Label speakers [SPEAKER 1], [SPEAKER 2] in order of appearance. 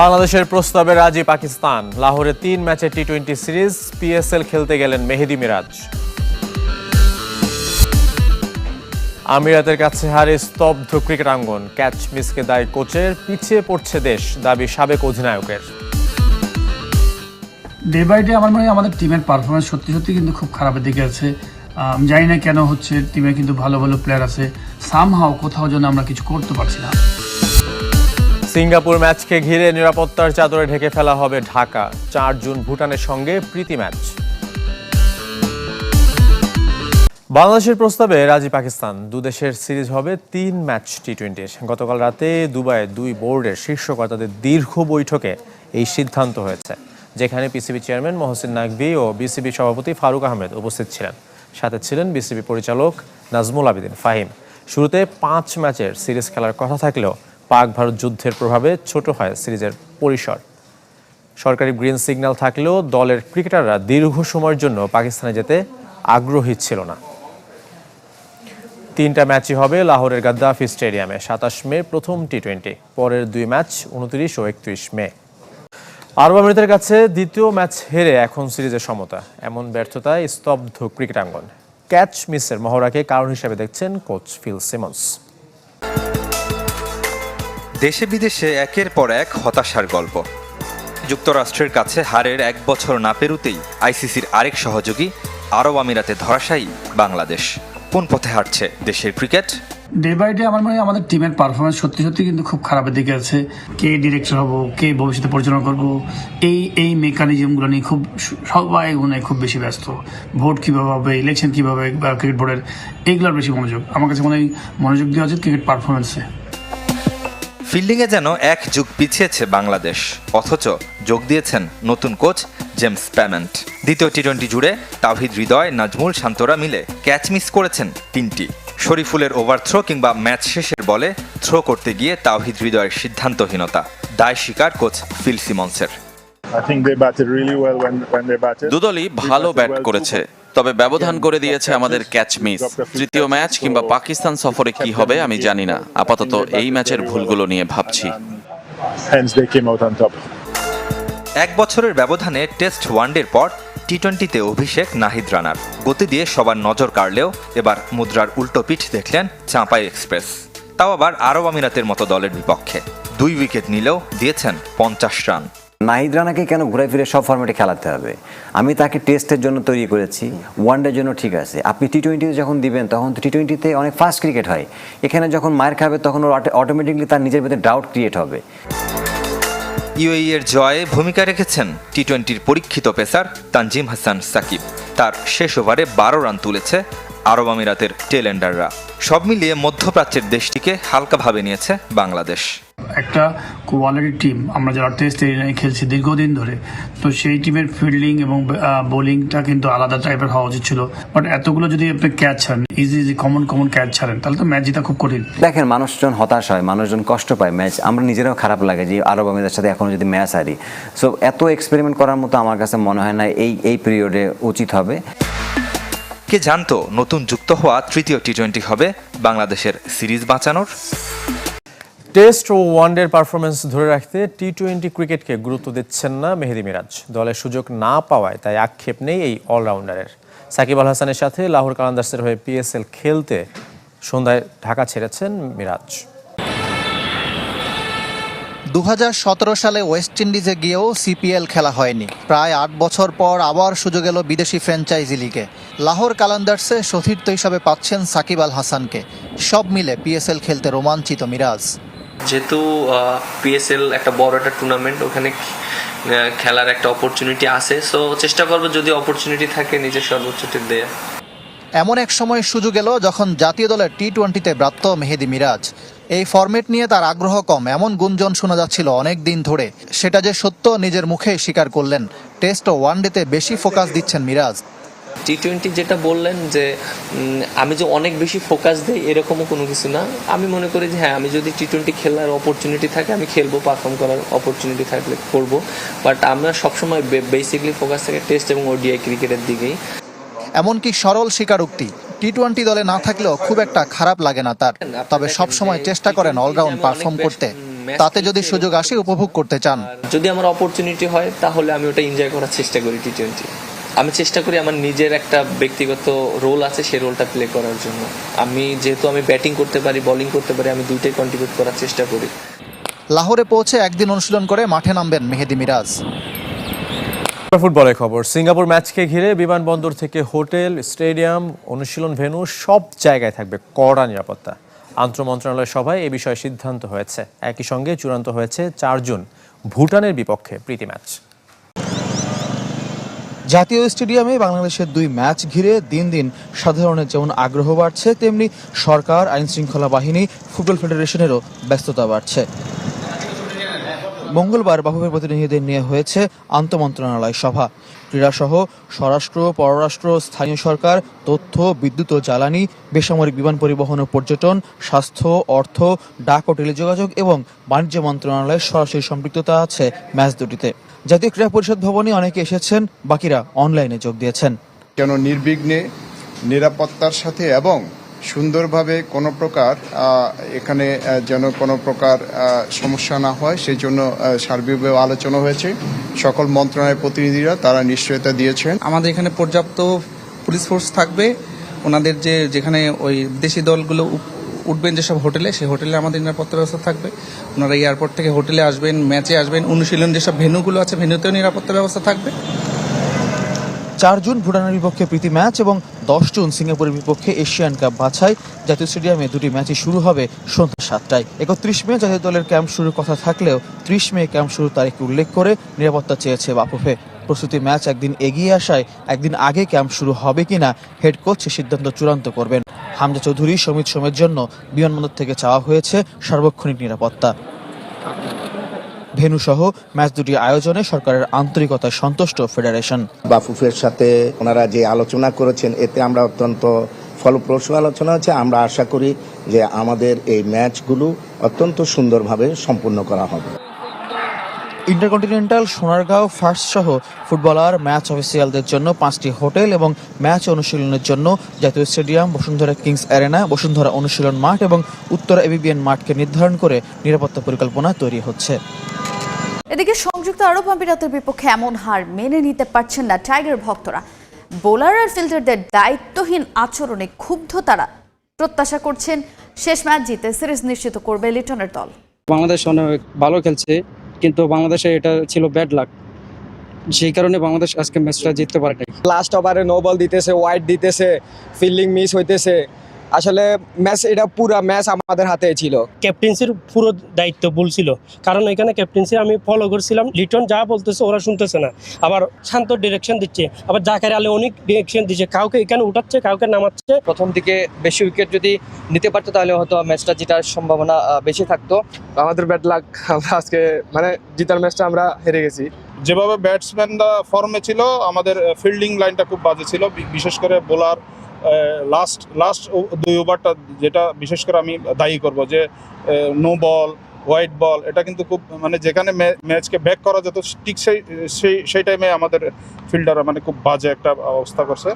[SPEAKER 1] বাংলাদেশের প্রস্তাবে রাজি পাকিস্তান। লাহোরে তিন ম্যাচে টি টোয়েন্টি সিরিজ পিএসএল খেলতে গেলেন মেহেদি মিরাজ। আমিরাতের কাছে হারে স্তব্ধ ক্রিকেট আঙ্গন। ক্যাচ মিসকে দায় কোচের পিছিয়ে পড়ছে দেশ, দাবি সাবেক অধিনায়কের।
[SPEAKER 2] ডে বাই ডে আমার মনে হয় আমাদের টিমের পারফরমেন্স সত্যি সত্যি কিন্তু খুব খারাপের দিকে আছে। আমি জানি না কেন হচ্ছে টিমে কিন্তু ভালো ভালো প্লেয়ার আছে। সামহাও কোথাও যেন আমরা কিছু করতে পারছি না।
[SPEAKER 1] সিঙ্গাপুর ম্যাচকে ঘিরে নিরাপত্তার চাদরে ঢেকে ফেলা হবে ঢাকা। চার জুন ভুটানের সঙ্গে প্রীতি ম্যাচ। বাংলাদেশের প্রস্তাবে রাজি পাকিস্তান। দুদেশের সিরিজ হবে তিন ম্যাচ টি টোয়েন্টির গতকাল রাতে দুবাইয়ে দুই বোর্ডের শীর্ষকর্তাদের দীর্ঘ বৈঠকে এই সিদ্ধান্ত হয়েছে, যেখানে পিসিবি চেয়ারম্যান মহসিন নাকভি ও বিসিবি সভাপতি ফারুক আহমেদ উপস্থিত ছিলেন। সাথে ছিলেন বিসিবি পরিচালক নাজমুল আবেদিন ফাহিম। শুরুতে পাঁচ ম্যাচের সিরিজ খেলার কথা থাকলেও পাক ভারত যুদ্ধের প্রভাবে ছোট হয় সিরিজের পরিসর। সরকারি গ্রিন সিগন্যাল থাকলেও দলের ক্রিকেটাররা দীর্ঘ সময়ের জন্য পাকিস্তানে যেতে আগ্রহী ছিল না। তিনটা ম্যাচই হবে লাহোরের গাদ্দাফি স্টেডিয়ামে, সাতাশ মে প্রথম টি টোয়েন্টি পরের দুই ম্যাচ উনত্রিশ ও একত্রিশ মে। আরব আমিরাতের কাছে দ্বিতীয় ম্যাচ হেরে এখন সিরিজের সমতা, এমন ব্যর্থতায় স্তব্ধ ক্রিকেট আঙ্গন ক্যাচ মিসের মহড়াকে কারণ হিসেবে দেখছেন কোচ ফিল সিমন্স।
[SPEAKER 3] দেশে বিদেশে একের পর এক হতাশার গল্প। যুক্তরাষ্ট্রের কাছে হারের এক বছর না পেরুতেই আইসিসির আরেক সহযোগী আরব আমিরাতে ধরাশায়ী বাংলাদেশ। কোন পথে হাঁটছে দেশের ক্রিকেট?
[SPEAKER 2] ডে বাই ডে আমার মনে হয় আমাদের টিমের পারফরমেন্স সত্যি সত্যি কিন্তু খুব খারাপের দিকে আছে। কে ডিরেক্টর হব, কে ভবিষ্যতে পরিচালনা করব, এই এই মেকানিজমগুলো নিয়ে খুব সবাই মনে খুব বেশি ব্যস্ত। ভোট কীভাবে হবে ইলেকশন কীভাবে, বা ক্রিকেট বোর্ডের এইগুলোর বেশি মনোযোগ। আমার কাছে মনে হয় মনোযোগ দেওয়া উচিত ক্রিকেট পারফরমেন্সে
[SPEAKER 3] ফিল্ডিংয়ে যেন এক যুগ পিছিয়েছে বাংলাদেশ অথচ যোগ দিয়েছেন নতুন কোচ জেমস প্যামেন্ট। দ্বিতীয় টি টোয়েন্টি জুড়ে তাহিদ হৃদয় নাজমুল শান্তরা মিলে ক্যাচ মিস করেছেন তিনটি। শরীফুলের ওভার থ্রো কিংবা ম্যাচ শেষের বলে থ্রো করতে গিয়ে তাওহিদ হৃদয়ের সিদ্ধান্তহীনতা দায় স্বীকার কোচ ফিল সিমন্সের.
[SPEAKER 4] দুদলই ভালো ব্যাট করেছে। তবে ব্যবধান করে দিয়েছে আমাদের ক্যাচ মিস তৃতীয় ম্যাচ কিংবা পাকিস্তান সফরে কি হবে আমি জানি না। আপাতত এই ম্যাচের ভুলগুলো নিয়ে ভাবছি.
[SPEAKER 3] এক বছরের ব্যবধানে টেস্ট ওয়ানডের পর টি টোয়েন্টিতে অভিষেক নাহিদ রানার। গতি দিয়ে সবার নজর কাড়লেও এবার মুদ্রার উল্টো পিঠ দেখলেন চাঁপাই এক্সপ্রেস। তাও আবার আরব আমিরাতের মতো দলের বিপক্ষে। দুই উইকেট নিলেও দিয়েছেন পঞ্চাশ রান।
[SPEAKER 5] নাহিদ রানাকে কেন ঘুরে ফিরে সব ফর্মেটে খেলাতে হবে? আমি তাকে টেস্টের জন্য তৈরি করেছি, ওয়ানডের জন্য ঠিক আছে। আপনি টি টোয়েন্টিতে যখন দিবেন, তখন তো টি টোয়েন্টিতে অনেক ফাস্ট ক্রিকেট হয়। এখানে যখন মায়ের খাবে, তখন ওর অটোমেটিকলি তার নিজের ভেতরে ডাউট ক্রিয়েট হবে।
[SPEAKER 3] ইউএই এর জয়ে ভূমিকা রেখেছেন টি টোয়েন্টির পরীক্ষিত পেসার তানজিম হাসান সাকিব। তার শেষ ওভারে বারো রান তুলেছে আরব আমিরাতের টেলেন্ডাররা সব মিলিয়ে মধ্যপ্রাচ্যের দেশটিকে হালকাভাবে নিয়েছে বাংলাদেশ।
[SPEAKER 2] একটা কোয়ালিটি টিম আমরা যারা টেস্ট এরিয়ায় খেলছি দীর্ঘদিন ধরে। তো সেই টিমের ফিল্ডিং এবং বোলিংটা কিন্তু আলাদা টাইপের হওয়া উচিত ছিল। বাট এতগুলো যদি আপনি ক্যাচ ছাড়েন easy easy common common catch ছাড়েন তাহলে তো ম্যাচ জেতা খুব কঠিন।
[SPEAKER 5] দেখেন মানুষজন হতাশ হয় মানুষজন কষ্ট পায় ম্যাচ আমরা নিজেরাও খারাপ লাগে যে আরব আমিরাতের সাথে এখনও যদি ম্যাচ হারি। সো এত এক্সপেরিমেন্ট করার মতো আমার কাছে মনে হয় না এই এই পিরিয়ডে উচিত হবে।
[SPEAKER 3] কে জানতো নতুন যুক্ত হওয়া তৃতীয় টি টোয়েন্টি হবে বাংলাদেশের সিরিজ বাঁচানোর?
[SPEAKER 1] টেস্ট ও ওয়ানডের পারফরমেন্স ধরে রাখতে টি টোয়েন্টি ক্রিকেটকে গুরুত্ব দিচ্ছেন না মেহেদি মিরাজ। দলের সুযোগ না পাওয়ায় তাই আক্ষেপ নেই এই অলরাউন্ডারের। সাকিব আল হাসানের সাথে লাহোর কালান্দার্সের হয়ে পিএসএল খেলতে সন্ধ্যায় ঢাকা ছেড়েছেন মিরাজ।
[SPEAKER 6] দু হাজার সতেরো সালে ওয়েস্ট ইন্ডিজে গিয়েও সিপিএল খেলা হয়নি। প্রায় আট বছর পর আবার সুযোগ এলো বিদেশি ফ্র্যাঞ্চাইজি লিগে। লাহোর কালান্দার্সে সতীর্থ হিসাবে পাচ্ছেন সাকিব আল হাসানকে। সব মিলে পিএসএল খেলতে রোমাঞ্চিত মিরাজ।
[SPEAKER 7] যেহেতু পিএসএল একটা বড় একটা টুর্নামেন্ট ওখানে খেলার একটা অপরচুনিটি আছে। সো চেষ্টা করব যদি অপরচুনিটি থাকে, নিজের সর্বোচ্চটি দেয়া
[SPEAKER 6] এমন এক সময় সুযোগ এলো যখন জাতীয় দলের টি টোয়েন্টিতে ব্রাত্য মেহেদি মিরাজ। এই ফরম্যাট নিয়ে তার আগ্রহ কম, এমন গুঞ্জন শোনা যাচ্ছিল অনেক দিন ধরে। সেটা যে সত্য নিজের মুখে স্বীকার করলেন। টেস্ট ও ওয়ানডেতে বেশি ফোকাস দিচ্ছেন মিরাজ।
[SPEAKER 7] টি টোয়েন্টি যেটা বললেন যে আমি যে অনেক বেশি ফোকাস দিই এরকমও কোনো কিছু না। আমি মনে করি যে হ্যাঁ আমি যদি টি টোয়েন্টি খেলার অপরচুনিটি থাকে আমি খেলব পারফর্ম করার অপরচুনিটি থাকলে করব। বাট আমরা সবসময় বেসিকলি ফোকাস থাকে টেস্ট এবং ওডিআই ক্রিকেটের দিকেই।
[SPEAKER 6] এমনকি সরল স্বীকারোক্তি টি টোয়েন্টি দলে না থাকলেও খুব একটা খারাপ লাগে না তার। তবে সবসময় চেষ্টা করেন অলরাউন্ড পারফর্ম করতে। তাতে যদি সুযোগ আসে উপভোগ করতে চান।
[SPEAKER 7] যদি আমার অপরচুনিটি হয় তাহলে আমি ওটা এনজয় করার চেষ্টা করি টি টোয়েন্টি আমি চেষ্টা করি আমার নিজের একটা ব্যক্তিগত রোল আছে সেই রোলটা প্লে করার জন্য। আমি যেহেতু আমি ব্যাটিং করতে পারি বোলিং করতে পারি আমি দুইটাই কন্ট্রিবিউট করার চেষ্টা করি।
[SPEAKER 6] লাহোরে পৌঁছে একদিন অনুশীলন করে মাঠে নামবেন মেহেদি মিরাজ।
[SPEAKER 1] ফুটবলের খবর। সিঙ্গাপুর ম্যাচকে ঘিরে বিমানবন্দর থেকে হোটেল স্টেডিয়াম অনুশীলন ভেন্যু সব জায়গায় থাকবে কড়া নিরাপত্তা। আন্তঃ মন্ত্রণালয় সভায় এ বিষয়ে সিদ্ধান্ত হয়েছে। একই সঙ্গে চূড়ান্ত হয়েছে চারজন ভুটানের বিপক্ষে প্রীতি ম্যাচ।
[SPEAKER 8] জাতীয় স্টেডিয়ামে বাংলাদেশের দুই ম্যাচ ঘিরে দিন দিন সাধারণের যেমন আগ্রহ বাড়ছে, তেমনি সরকার আইন শৃঙ্খলা বাহিনী, ফুটবল ফেডারেশনেরও ব্যস্ততা বাড়ছে। মঙ্গলবার বাফুফের প্রতিনিধিদের নিয়ে হয়েছে আন্তমন্ত্রণালয় সভা। ক্রীড়াসহ স্বরাষ্ট্র, পররাষ্ট্র, স্থানীয় সরকার, তথ্য, বিদ্যুৎ ও জ্বালানি, বেসামরিক বিমান পরিবহন ও পর্যটন, স্বাস্থ্য, অর্থ, ডাক ও টেলিযোগাযোগ এবং বাণিজ্য মন্ত্রণালয়ের সরাসরি সম্পৃক্ততা আছে ম্যাচ দুটিতে। জাতীয় ক্রীড়া পরিষদ ভবনে অনেকে এসেছেন বাকিরা অনলাইনে যোগ দিয়েছেন।
[SPEAKER 9] কেন নির্বিঘ্নে নিরাপত্তার সাথে এবং সুন্দরভাবে কোনো প্রকার এখানে যেন কোনো প্রকার সমস্যা না হয় সেই জন্য সার্বিকভাবে আলোচনা হয়েছে। সকল মন্ত্রণালয়ের প্রতিনিধিরা তারা নিশ্চয়তা দিয়েছেন।
[SPEAKER 10] আমাদের এখানে পর্যাপ্ত পুলিশ ফোর্স থাকবে। ওনাদের যে যেখানে ওই দেশি দলগুলো উঠবেন যেসব হোটেলে, সেই হোটেলে আমাদের নিরাপত্তা ব্যবস্থা থাকবে। ওনারা এয়ারপোর্ট থেকে হোটেলে আসবেন, ম্যাচে আসবেন, অনুশীলন যেসব ভেন্যুগুলো আছে, ভেন্যুতেও নিরাপত্তা ব্যবস্থা থাকবে।
[SPEAKER 8] চার জুন ভুটানের বিপক্ষে প্রীতি ম্যাচ এবং দশ জুন সিঙ্গাপুরের বিপক্ষে এশিয়ান কাপ বাছাই। জাতীয় স্টেডিয়ামে দুটি ম্যাচই শুরু হবে সন্ধ্যা সাতটায়। একত্রিশ মে জাতীয় দলের ক্যাম্প শুরুর কথা থাকলেও ত্রিশ মে ক্যাম্প শুরুর তারিখ উল্লেখ করে নিরাপত্তা চেয়েছে বাফুফে। প্রস্তুতি ম্যাচ একদিন এগিয়ে আসায় একদিন আগে ক্যাম্প শুরু হবে কিনা, হেড কোচ সে সিদ্ধান্ত চূড়ান্ত করবেন। হামজা চৌধুরী, সমিত সোমের জন্য বিমানবন্দর থেকে চাওয়া হয়েছে সার্বক্ষণিক নিরাপত্তা। ভেন্যুসহ ম্যাচ দুটি আয়োজনে সরকারের আন্তরিকতায় সন্তুষ্ট ফেডারেশন।
[SPEAKER 11] বাফুফের সাথে ওনারা যে আলোচনা করেছেন, এতে আমরা অত্যন্ত ফলপ্রসূ আলোচনা হচ্ছে। আমরা আশা করি যে আমাদের এই ম্যাচগুলো অত্যন্ত সুন্দরভাবে সম্পূর্ণ করা হবে।
[SPEAKER 8] ইন্টারকন্টিনেন্টাল সোনারগাঁও ফার্স্ট সহ ফুটবলার ম্যাচ অফিসিয়ালদের জন্য পাঁচটি হোটেল এবং ম্যাচ অনুশীলনের জন্য জাতীয় stadium Bashundhara Kings arena Bashundhara অনুশীলন মাঠ এবং উত্তরা এবিবিএন মাঠকে নির্ধারণ করে নিরাপত্তা পরিকল্পনা তৈরি হচ্ছে।
[SPEAKER 12] এদিকে সংযুক্ত আরব আমিরাতের বিপক্ষে এমন হার মেনে নিতে পারছেন না টাইগার ভক্তরা। বোলার আর ফিল্ডারদের দায়িত্বহীন আচরণে ক্ষুব্ধ তারা। প্রত্যাশা করছেন শেষ ম্যাচ জিতে সিরিজ নিশ্চিত করবে লিটনের দল।
[SPEAKER 10] বাংলাদেশ অনেক ভালো খেলছে। কিন্তু বাংলাদেশে এটা ছিল ব্যাড লাক সেই কারণে বাংলাদেশ আজকে ম্যাচটা জিততে পারে নাই
[SPEAKER 11] লাস্ট ওভারে নো বল দিতেছে ওয়াইড দিতেছে ফিল্ডিং মিস হইতেছে। আসলে ম্যাচ এটা পুরো ম্যাচ আমাদের হাতে ছিল।
[SPEAKER 10] ক্যাপ্টেন্সির পুরো দায়িত্ব ভুল ছিল। কারণ এখানে ক্যাপ্টেন্সি আমি ফলো করছিলাম। লিটন যা বলতেছে ওরা শুনতেছে না। আবার শান্ত ডিরেকশন দিচ্ছে। আবার জাকার আলে অনেক ডিরেকশন দিচ্ছে। কাউকে এখানে উঠাচ্ছে কাউকে নামাচ্ছে।
[SPEAKER 11] প্রথম দিকে বেশি উইকেট যদি নিতে পারতো তাহলে হয়তো ম্যাচটা জেতার সম্ভাবনা বেশি থাকতো। আমাদের ব্যাড লাক আমরা আজকে মানে জিতার ম্যাচটা আমরা হেরে গেছি।
[SPEAKER 9] যেভাবে ব্যাটসম্যানরা ফর্মে ছিল আমাদের ফিল্ডিং লাইনটা খুব বাজে ছিল। বিশেষ করে বোলার লাস্ট লাস্ট দুই ওভারটা যেটা বিশেষ করে আমি দায়ী করব যে নো বল হোয়াইট বল এটা কিন্তু খুব মানে যেখানে ম্যাচকে ব্যাক করা যেত, ঠিক সেই সেই সেই টাইমে আমাদের ফিল্ডার মানে খুব বাজে একটা অবস্থা করছে।